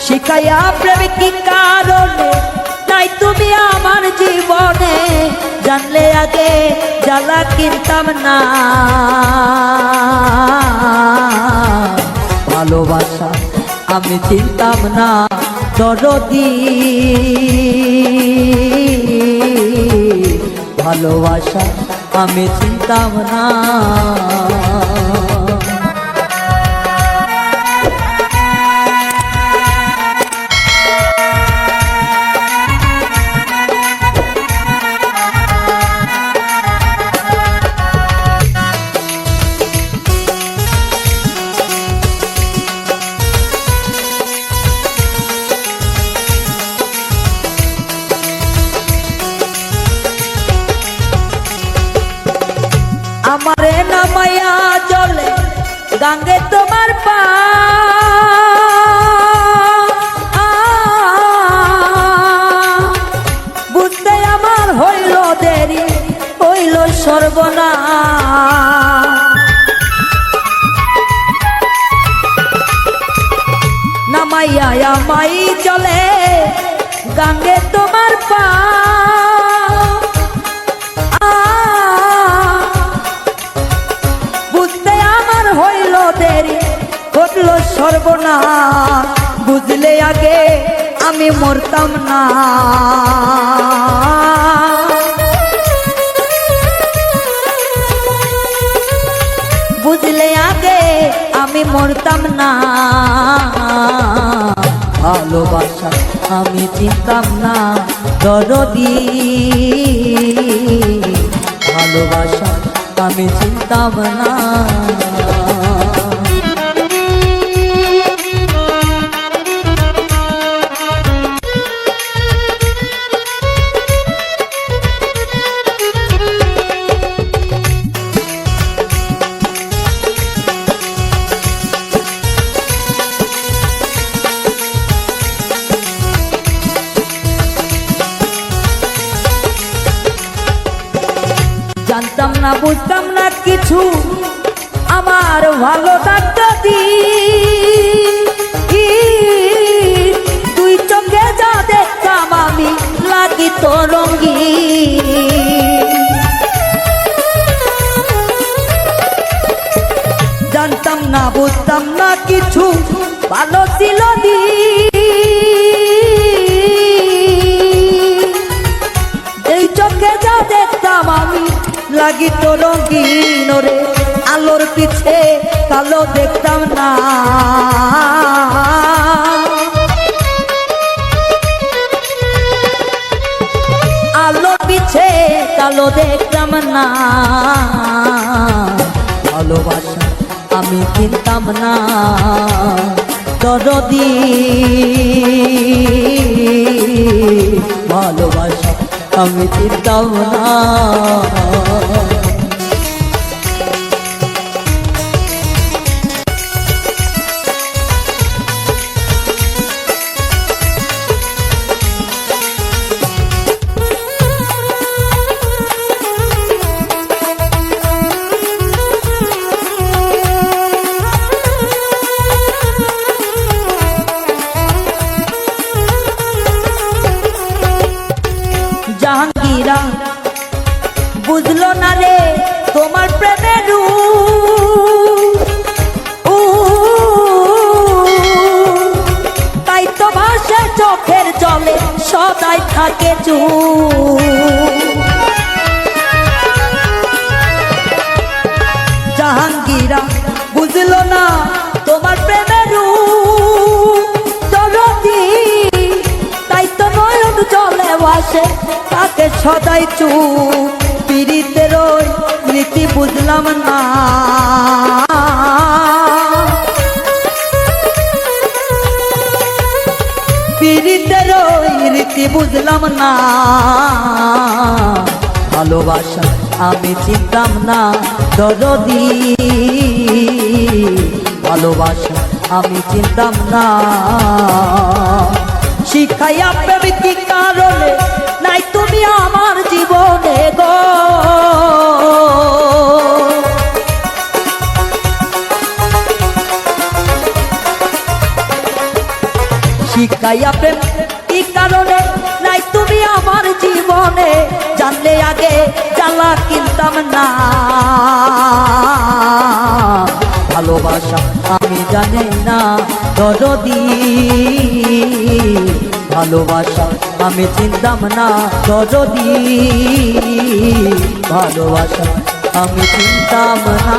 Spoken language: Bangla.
শিখাইয়া প্রেম কি কারণে? নাই তুমি আমার জীবনে। জানলে আগে জ্বালা কিনতাম না। ভালোবাসা আমি চিনতাম না, দরদি। ভালোবাসা আমি চিনতাম না। গাঙ্গে তোমার পা। বুঝতে আমার হইল দেরি, হইল সর্বনা নামাইয়া, আমাই চলে গাঙ্গে তোমার পা। মরতাম না বুঝলে আগে আমি মরতাম না ভালোবাসা আমি চিনতাম না দরদি ভালোবাসা আমি চিনতাম না না বুঝতাম না কিছু। আমার ভালো থাকতো দি পিছে কালো দেখতাম না। আলোর পিছে কালো দেখতাম না। ভালোবাসা আমি কিনতাম না। দরদি। ভালোবাসা আমি চিনতাম না। বুঝলো না রে তোমার প্রেমের তাই তো ভাসে চোখের জলে সদাই থাকে চুপ। জাহাঙ্গীরা বুঝলো না তোমার প্রেমের। দরদি, তাই তো নয়ন জলে ভাসে তাকে সদাই চুপ। পীড়িতের ওই রীতি বুঝলাম না। পীড়িতের ওই রীতি বুঝলাম না। ভালোবাসা আমি চিনতাম না, দরদি। ভালোবাসা আমি চিনতাম না। শিখাইয়া প্রেম কি কারণে শিখাইয়া প্রেম কি কারণে? নাই তুমি আমার জীবনে। জানলে আগে জ্বালা কিনতাম না। ভালোবাসা আমি জানি না, দরদি। ভালোবাসা আমি চিনতাম না, দরদি। ভালোবাসা আমি চিনতাম না।